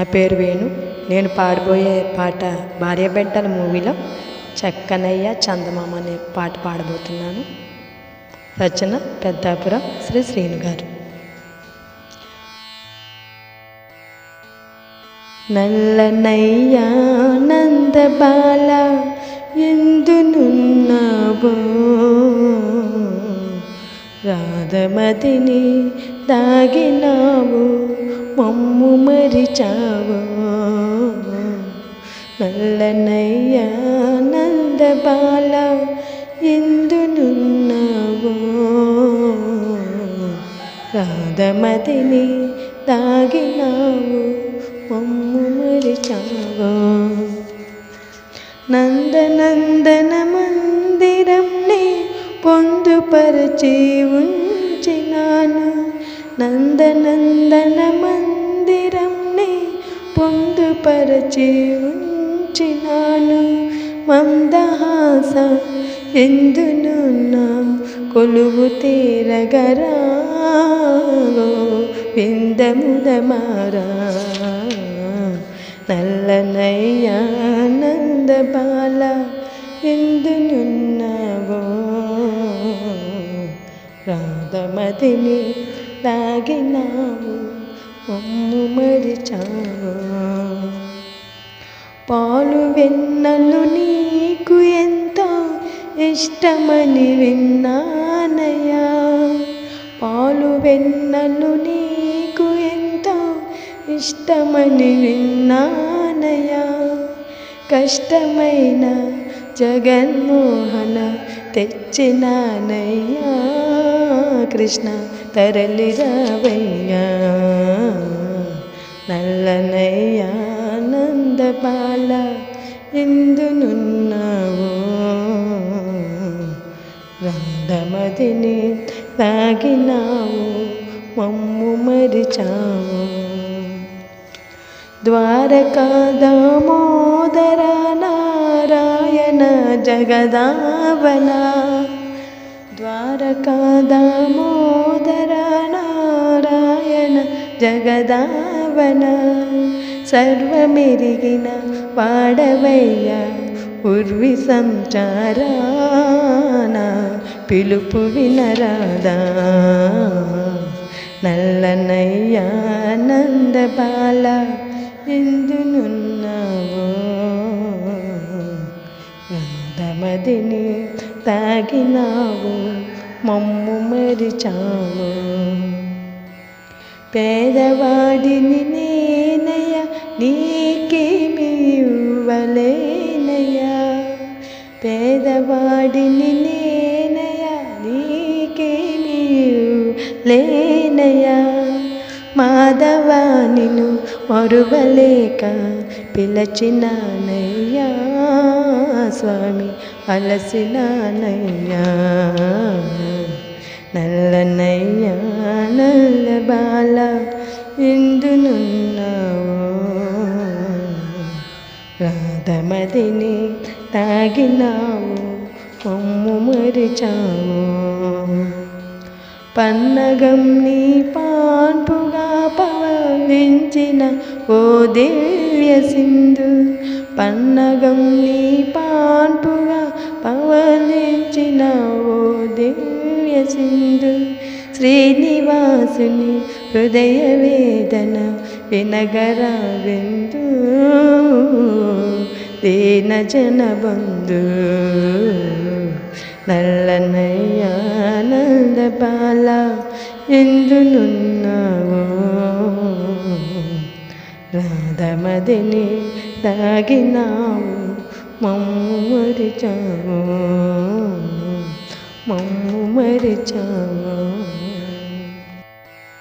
నా పేరు వేణు. నేను పాడబోయే పాట భార్యాబిడ్డల మూవీలో చక్కనయ్య చందమామ అనే పాట పాడబోతున్నాను. రచన పెద్దాపురం శ్రీ శ్రీను గారు. నల్లనయ్య నందబాల ఎందునున్నావో రాధమతిని దాగినావు మమ్ము మరిచావు? నల్లనయ్యా నందబాల ఎందునున్నావు రాధమతిని దాగినావు మమ్ము మరిచావు? నందనందన మందిరం పొందుపరచి ఉంచినాను నందనందన మందిరంని పొందుపరచి ఉంచినాను మందహాస ఎందునున్నా కొలువు తీరగరాగో విందముదమారా నల్లనయ్యానందబాల ఎందునున్నావో రాధమతిని తాగినావు మమ్ము మరిచావు. పాలు వెన్నలు నీకు ఎంత ఇష్టమని విన్నానయ్యా. పాలు వెన్నలు నీకు ఎంత ఇష్టమని విన్నానయ్యా. కష్టమైన జగన్మోహన తెచ్చినానయ్యా. కృష్ణ తరలిరావయ్యా నల్లనయ్యా నందబాల ఎందునున్నావో రంధమదిని తాగినావు మమ్ము మరిచావు ద్వారకా దామోదర నారాయణ జగదావన తారక దామోదర నారాయణ జగదావన సర్వమెరిగిన వాడవయ్య ఉర్వి సంచారాన పిలుపు వినరాదా. నల్లనయ్యానందబాల ఎందునున్నావు? రాధమదిని తాగినావు? మమ్ము మరిచాము. పేదవాడిని నేనయ్య నీకేమి ఇవ్వలేనయ్యా. పేదవాడిని నేనయ్య నీకేమి లేనయ్యా మాధవా నిన్ను మరువలేక పిలచినానయ్యా స్వామి. అలసినానయ్యా నల్లనయ్యా నల్ల బాల ఎందునున్నావో రాధమదిని తాగినావు కొమ్ము మరిచావు. పన్నగం నీ పాన్పుగా పవలించిన ఓ దివ్య సింధు పన్నగం నీ పాన్పుగా పవలించిన ఓ దివ్య సింధు శ్రీనివాసుని హృదయ వేదన వినగరా విందు దీన జన బంధు నల్లనయ్యానంద బాల ఎందు ఎందునున్నావో రాధమదిని దాగినావు మమ్ము మరిచావు మమ్ము మరిచావు